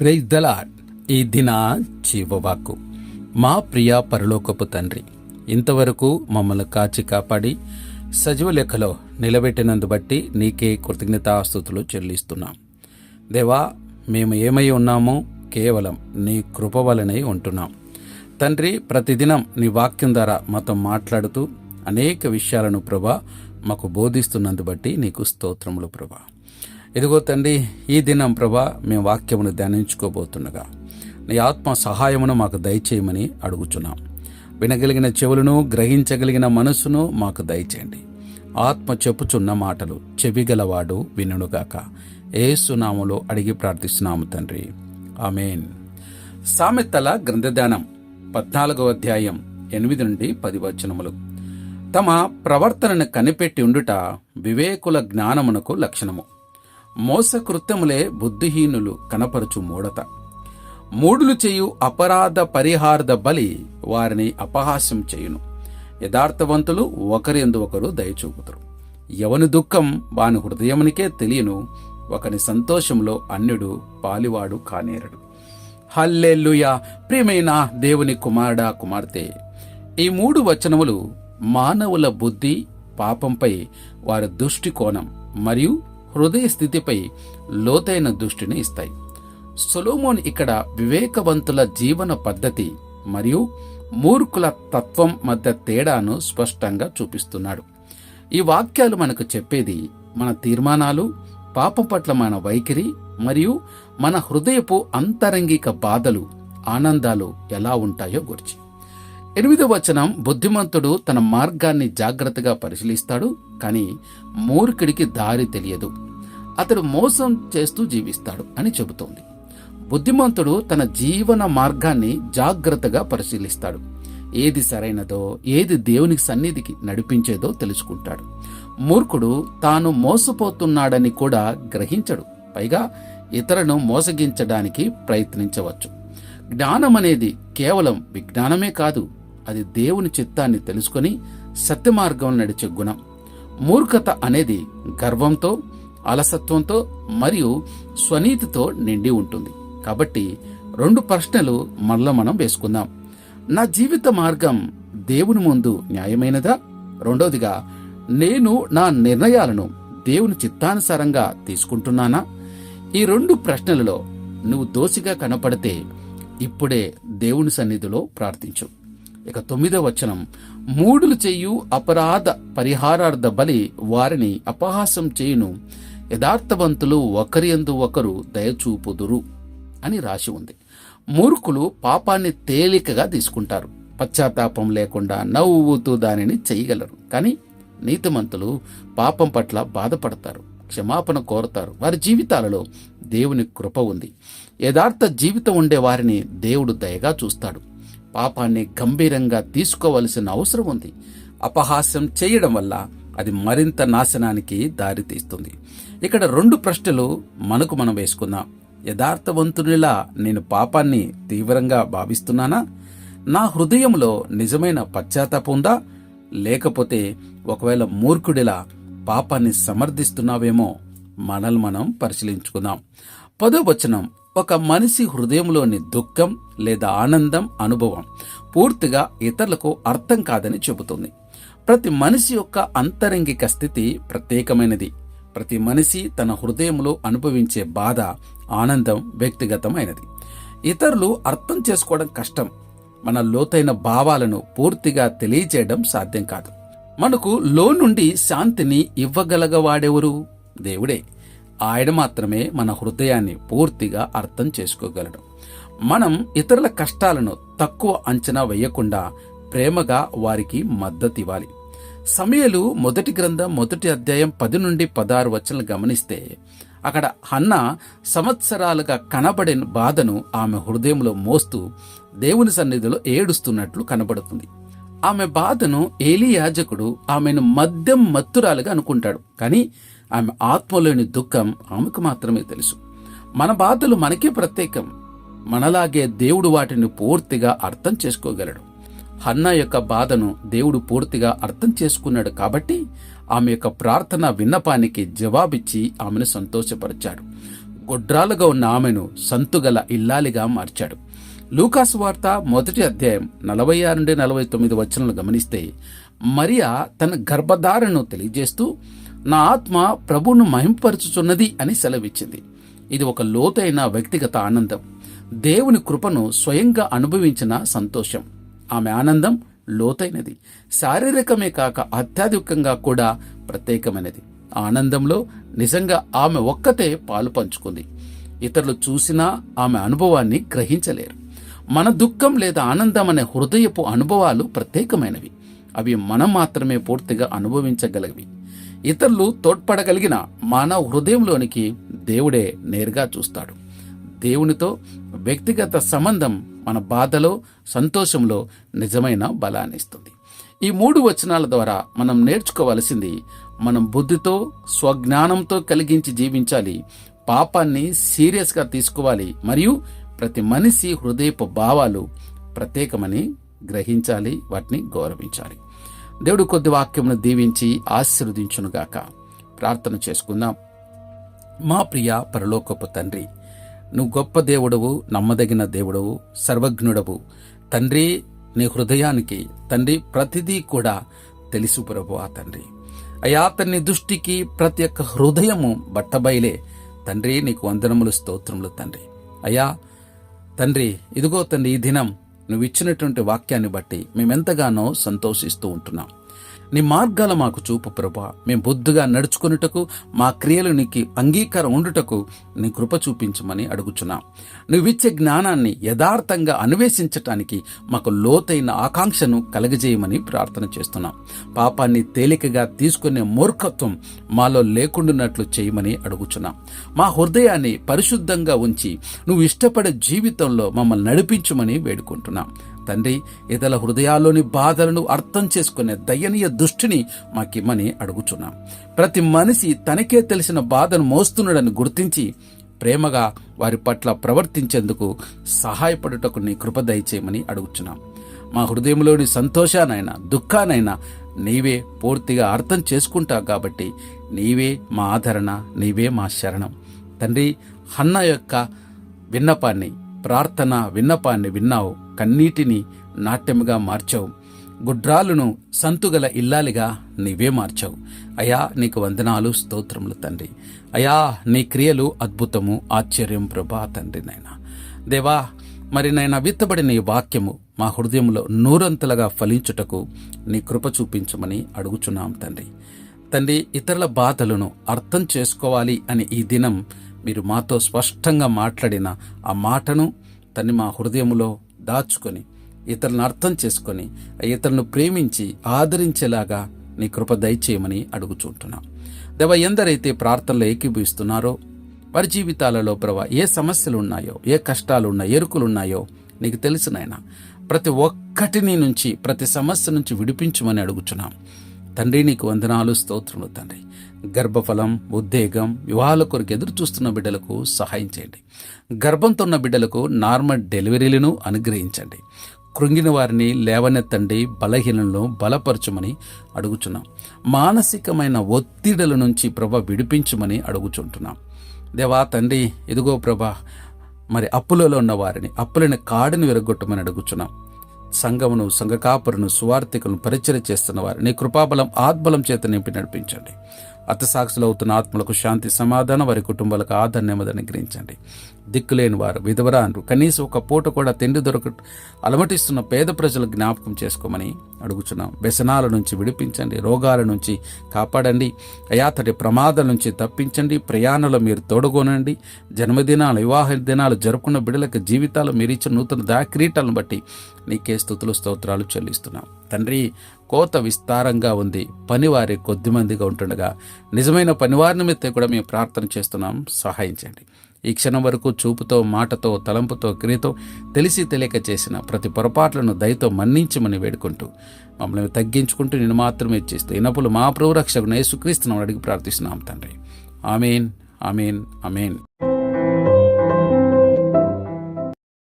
Praise the Lord ఈ దిన జీవవాకు మా ప్రియ పరలోకపు తండ్రి ఇంతవరకు మమ్మల్ని కాచి కాపాడి సజీవ లెక్కలో నిలబెట్టినందు బట్టి నీకే కృతజ్ఞతాస్థుతులు చెల్లిస్తున్నాం. దేవా మేము ఏమై ఉన్నామో కేవలం నీ కృప వలనే ఉంటున్నాం. తండ్రి ప్రతిదినం నీ వాక్యం ద్వారా మాతో మాట్లాడుతూ అనేక విషయాలను ప్రభా మాకు బోధిస్తున్నందు బట్టి నీకు స్తోత్రములు ప్రభా. ఇదిగో తండ్రి ఈ దినం ప్రభా మేము వాక్యమును ధ్యానించుకోబోతుండగా. నీ ఆత్మ సహాయమును మాకు దయచేయమని అడుగుచున్నాం. వినగలిగిన చెవులను గ్రహించగలిగిన మనస్సును మాకు దయచేయండి. ఆత్మ చెప్పుచున్న మాటలు చెవిగలవాడు వినుగాక ఏసునాములో అడిగి ప్రార్థిస్తున్నాము తండ్రి. ఆమెన్. సామెతల గ్రంథధ్యానం పద్నాలుగవ అధ్యాయం ఎనిమిది నుండి పది వచనములు. తమ ప్రవర్తనను కనిపెట్టి ఉండుట వివేకుల జ్ఞానమునకు లక్షణము. మోసకృత్యములే బుద్ధిహీనులు కనపరుచు మూడత మూడులు చేయు అపరాధ పరిహారద బలి వారిని అపహాస్యం చేయును. యథార్థవంతులు ఒకరి ఎందు ఒకరు దయచూపుతారు ఎవని దుఃఖం వాని హృదయమునికే తెలియను ఒకని సంతోషంలో అన్యుడు పాలివాడు కానేరడు. హల్లెల్లుయా ప్రియమైన దేవుని కుమారుడా కుమార్తె! ఈ మూడు వచనములు మానవుల బుద్ధి పాపంపై వారి దృష్టికోణం మరియు హృదయ స్థితిపై లోతైన దృష్టిని ఇస్తాయి. సొలోమోన్ ఇక్కడ వివేకవంతుల జీవన పద్ధతి మరియు మూర్ఖుల తత్వం మధ్య తేడాను స్పష్టంగా చూపిస్తున్నాడు. ఈ వాక్యాలు మనకు చెప్పేది మన తీర్మానాలు పాపం పట్ల మన వైఖరి మరియు మన హృదయపు అంతరంగిక బాధలు ఆనందాలు ఎలా ఉంటాయో గురించి. ఎనిమిదో వచనం బుద్ధిమంతుడు తన మార్గాన్ని జాగ్రత్తగా పరిశీలిస్తాడు. కానీ మూర్ఖుడికి దారి తెలియదు. అతడు మోసం చేస్తూ జీవిస్తాడు అని చెబుతోంది. బుద్ధిమంతుడు తన జీవన మార్గాన్ని జాగ్రత్తగా పరిశీలిస్తాడు. ఏది సరైనదో ఏది దేవునికి సన్నిధికి నడిపించేదో తెలుసుకుంటాడు. మూర్ఖుడు తాను మోసపోతున్నాడని కూడా గ్రహించడు. పైగా ఇతరులను మోసగించడానికి ప్రయత్నించవచ్చు. జ్ఞానం అనేది కేవలం విజ్ఞానమే కాదు అది దేవుని చిత్తాన్ని తెలుసుకొని సత్యమార్గం నడిచే గుణం. మూర్ఖత అనేది గర్వంతో అలసత్వంతో మరియు స్వనీతితో నిండి ఉంటుంది. కాబట్టి రెండు ప్రశ్నలు మళ్ళా మనం వేసుకుందాం. నా జీవిత మార్గం దేవుని ముందు న్యాయమైనదా? రెండవదిగా నేను నా నిర్ణయాలను దేవుని చిత్తానుసారంగా తీసుకుంటున్నానా? ఈ రెండు ప్రశ్నలలో నువ్వు దోషిగా కనపడితే ఇప్పుడే దేవుని సన్నిధిలో ప్రార్థించు. ఇక తొమ్మిదో వచనం. మూడులు చెయ్యు అపరాధ పరిహారార్థ బలి వారిని అపహాసం చేయును. యథార్థవంతులు ఒకరి ఎందు ఒకరు దయచూపుదురు అని రాసి ఉంది. మూర్ఖులు పాపాన్ని తేలికగా తీసుకుంటారు. పశ్చాత్తాపం లేకుండా నవ్వుతూ దానిని చేయగలరు. కానీ నీతిమంతులు పాపం పట్ల బాధపడతారు. క్షమాపణ కోరతారు. వారి జీవితాలలో దేవుని కృప ఉంది. యథార్థ జీవితం ఉండే వారిని దేవుడు దయగా చూస్తాడు. పాపాన్ని గంభీరంగా తీసుకోవలసిన అవసరం ఉంది. అపహాస్యం చేయడం వల్ల అది మరింత నాశనానికి దారితీస్తుంది. ఇక్కడ రెండు ప్రశ్నలు మనకు మనం వేసుకుందాం. యథార్థవంతునిలా నేను పాపాన్ని తీవ్రంగా భావిస్తున్నానా? నా హృదయంలో నిజమైన పశ్చాత్తాపం ఉందా? లేకపోతే ఒకవేళ మూర్ఖుడిలా పాపాన్ని సమర్థిస్తున్నావేమో మనల్ని మనం పరిశీలించుకుందాం. పదో వచనం ఒక మనిషి హృదయంలోని దుఃఖం లేదా ఆనందం అనుభవం పూర్తిగా ఇతరులకు అర్థం కాదని చెబుతుంది. ప్రతి మనిషి యొక్క అంతరంగిక స్థితి ప్రత్యేకమైనది. ప్రతి మనిషి తన హృదయంలో అనుభవించే బాధ ఆనందం వ్యక్తిగతమైనది. ఇతరులు అర్థం చేసుకోవడం కష్టం. మన లోతైన భావాలను పూర్తిగా తెలియచేయడం సాధ్యం కాదు. మనకు లో నుండి శాంతిని ఇవ్వగలగవాడెవరు? దేవుడే. ఆయన మాత్రమే మన హృదయాన్ని పూర్తిగా అర్థం చేసుకోగలడు. మనం ఇతరుల కష్టాలను తక్కువ అంచనా వేయకుండా ప్రేమగా వారికి మద్దతివ్వాలి సమయలు మొదటి గ్రంథం మొదటి అధ్యాయం పది నుండి పదహారు వచనలు గమనిస్తే అక్కడ హన్న సంవత్సరాలుగా కనబడిన బాధను ఆమె హృదయంలో మోస్తూ దేవుని సన్నిధిలో ఏడుస్తున్నట్లు కనబడుతుంది. ఆమె బాధను ఏలి యాజకుడు ఆమెను మద్యం మత్తురాలుగా అనుకుంటాడు. కానీ ఆమె ఆత్మలోని దుఃఖం ఆమెకు మాత్రమే తెలుసు. మన బాధలు మనకే ప్రత్యేకం. మనలాగే దేవుడు వాటిని పూర్తిగా అర్థం చేసుకోగలడు. హన్నా యొక్క బాధను దేవుడు పూర్తిగా అర్థం చేసుకున్నాడు కాబట్టి ఆమె యొక్క ప్రార్థన విన్నపానికి జవాబిచ్చి ఆమెను సంతోషపరిచాడు. గొడ్రాలుగా ఉన్న ఆమెను సంతుగల ఇల్లాలిగా మార్చాడు. లూకాస్ వార్త మొదటి అధ్యాయం నలభై ఆరు నుండి నలభై తొమ్మిది వచనాలు గమనిస్తే మరియా తన గర్భధారణను తెలియజేస్తూ నా ఆత్మ ప్రభువును మహింపరచుచున్నది అని సెలవిచ్చింది. ఇది ఒక లోతైన వ్యక్తిగత ఆనందం. దేవుని కృపను స్వయంగా అనుభవించిన సంతోషం. ఆమె ఆనందం లోతైనది. శారీరకమే కాక అత్యాధికంగా కూడా ప్రత్యేకమైనది. ఆనందంలో నిజంగా ఆమె ఒక్కతే పాలు పంచుకుంది. ఇతరులు చూసినా ఆమె అనుభవాన్ని గ్రహించలేరు. మన దుఃఖం లేదా ఆనందం అనే హృదయపు అనుభవాలు ప్రత్యేకమైనవి. అవి మనం మాత్రమే పూర్తిగా అనుభవించగలవి ఇతరులు తోడ్పడగలిగిన మానవ హృదయంలోనికి దేవుడే నేరుగా చూస్తాడు. దేవునితో వ్యక్తిగత సంబంధం మన బాధలో సంతోషంలో నిజమైన బలాన్నిస్తుంది ఈ మూడు వచనాల ద్వారా మనం నేర్చుకోవలసింది మనం బుద్ధితో స్వజ్ఞానంతో కలిగించి జీవించాలి. పాపాన్ని సీరియస్గా తీసుకోవాలి. మరియు ప్రతి మనిషి హృదయపు భావాలు ప్రత్యేకమని గ్రహించాలి వాటిని గౌరవించాలి. దేవుడు కొద్ది వాక్యమును దీవించి ఆశీర్వదించునుగాక. ప్రార్థన చేసుకుందాం. మా ప్రియ పరలోకపు తండ్రి నువ్వు గొప్ప దేవుడవు నమ్మదగిన దేవుడవు సర్వజ్ఞుడవు. తండ్రి నీ హృదయానికి తండ్రి ప్రతిదీ కూడా తెలుసు ప్రభు ఆ తండ్రి. అయా తన్ని దృష్టికి ప్రతి ఒక్క హృదయము బట్టబయలే. తండ్రి నీకు వందనములు స్తోత్రములు తండ్రి. అయ్యా తండ్రి ఇదిగో తండ్రి ఈ దినం నువ్వు ఇచ్చినటువంటి వాక్యాన్ని బట్టి మేమెంతగానో సంతోషిస్తూ ఉంటున్నాం. నీ మార్గాల మాకు చూపు ప్రభా. మేము బొద్దుగా నడుచుకున్నటకు మా క్రియలు నీకు అంగీకారం ఉండుటకు నీ కృప చూపించమని అడుగుచున్నాం. నువ్విచ్చే జ్ఞానాన్ని యథార్థంగా అన్వేషించటానికి మాకు లోతైన ఆకాంక్షను కలగజేయమని ప్రార్థన చేస్తున్నాం. పాపాన్ని తేలికగా తీసుకునే మూర్ఖత్వం మాలో లేకుండానట్లు చేయమని అడుగుచున్నాం. మా హృదయాన్ని పరిశుద్ధంగా ఉంచి నువ్వు ఇష్టపడే జీవితంలో మమ్మల్ని నడిపించమని వేడుకుంటున్నాం. తండ్రి ఇతల హృదయాల్లోని బాధలను అర్థం చేసుకునే దయనీయ దృష్టిని మాకిమ్మని అడుగుచున్నాం. ప్రతి మనిషి తనకే తెలిసిన బాధను మోస్తున్నాడని గుర్తించి ప్రేమగా వారి పట్ల ప్రవర్తించేందుకు సహాయపడుటకు నీ కృప దయచేయమని అడుగుచున్నాం. మా హృదయంలోని సంతోషానైనా దుఃఖానైనా నీవే పూర్తిగా అర్థం చేసుకుంటావు కాబట్టి నీవే మా ఆదరణ నీవే మా శరణం. తండ్రి హన్న యొక్క విన్నపాన్ని ప్రార్థన విన్నపాన్ని విన్నావు కన్నీటిని నాట్యముగా మార్చావు. గుడ్రాలను సంతుగల ఇల్లాలిగా నీవే మార్చావు. అయా నీకు వందనాలు స్తోత్రములు తండ్రి. అయా నీ క్రియలు అద్భుతము ఆశ్చర్యం ప్రభా తండ్రి నైనా దేవా మరి నైనా విత్తబడిన ఈ వాక్యము మా హృదయంలో నూరంతలుగా ఫలించుటకు నీ కృప చూపించమని అడుగుచున్నాం తండ్రి. తండ్రి ఇతరుల బాధలను అర్థం చేసుకోవాలి అని ఈ దినం మీరు మాతో స్పష్టంగా మాట్లాడిన ఆ మాటను తన్ని మా హృదయంలో దాచుకొని ఇతరులను అర్థం చేసుకొని ఇతరులను ప్రేమించి ఆదరించేలాగా నీ కృప దయచేయమని అడుగుచుంటున్నాం. దేవ ఎందరైతే ప్రార్థనలు ఏకీభవిస్తున్నారో వారి జీవితాలలో ప్రభా ఏ సమస్యలు ఉన్నాయో ఏ కష్టాలు ఉన్నాయో ఎరుకులు ఉన్నాయో నీకు తెలుసు నాయన. ప్రతి ఒక్కటిని నుంచి ప్రతి సమస్య నుంచి విడిపించమని అడుగుచున్నాం. తండ్రి నీకు వందనాలు స్తోత్రములు తండ్రి. గర్భఫలం ఉద్వేగం వివాహాల కొరకు ఎదురు చూస్తున్న బిడ్డలకు సహాయం చేయండి. గర్భంతో ఉన్న బిడ్డలకు నార్మల్ డెలివరీలను అనుగ్రహించండి. కృంగిన వారిని లేవనెత్తండి బలహీనలను బలపరచమని అడుగుచున్నాం. మానసికమైన ఒత్తిడుల నుంచి ప్రభ విడిపించమని అడుగుచుంటున్నాం. దేవా తండ్రి ఇదిగో ప్రభా మరి అప్పులలో ఉన్న వారిని అప్పులని కాడిని విరగొట్టమని అడుగుచున్నాం. సంఘమును సంఘకాపురును సువార్థికులను పరిచయం చేస్తున్న వారిని కృపాబలం ఆత్బలం చేత నింపి నడిపించండి. అతసాక్షులు అవుతున్న ఆత్మలకు శాంతి సమాధానం వారి కుటుంబాలకు ఆదరణ గ్రహించండి దిక్కులేని వారు విధవరాన్రు కనీసం ఒక పూట కూడా తిండి దొరక అలమటిస్తున్న పేద ప్రజలు జ్ఞాపకం చేసుకోమని అడుగుచున్నాం. వ్యసనాల నుంచి విడిపించండి రోగాల నుంచి కాపాడండి అయాతటి ప్రమాదాల నుంచి తప్పించండి ప్రయాణంలో మీరు తోడుగొనండి జన్మదినాలు వివాహ దినాలు జరుపుకున్న బిడ్డలకు జీవితాలు మీరు ఇచ్చిన నూతన దాక్రీటాలను బట్టి నీకే స్థుతులు స్తోత్రాలు చెల్లిస్తున్నాం. తండ్రి కోత విస్తారంగా ఉంది. పనివారి కొద్దిమందిగా ఉంటుండగా నిజమైన పనివారి నిమిత్తం కూడా మేము ప్రార్థన చేస్తున్నాం. సహాయం చేయండి. ఈ క్షణం వరకు చూపుతో మాటతో తలంపుతో క్రియతో తెలిసి తెలియక చేసిన ప్రతి పొరపాట్లను దయతో మన్నించమని వేడుకుంటూ మమ్మల్ని తగ్గించుకుంటూ నేను మాత్రమే చేస్తూ ఇనపులు మా ప్రభురక్షకుని యేసుక్రీస్తును అడిగి ప్రార్థిస్తున్నాం తండ్రి. Amen amen amen.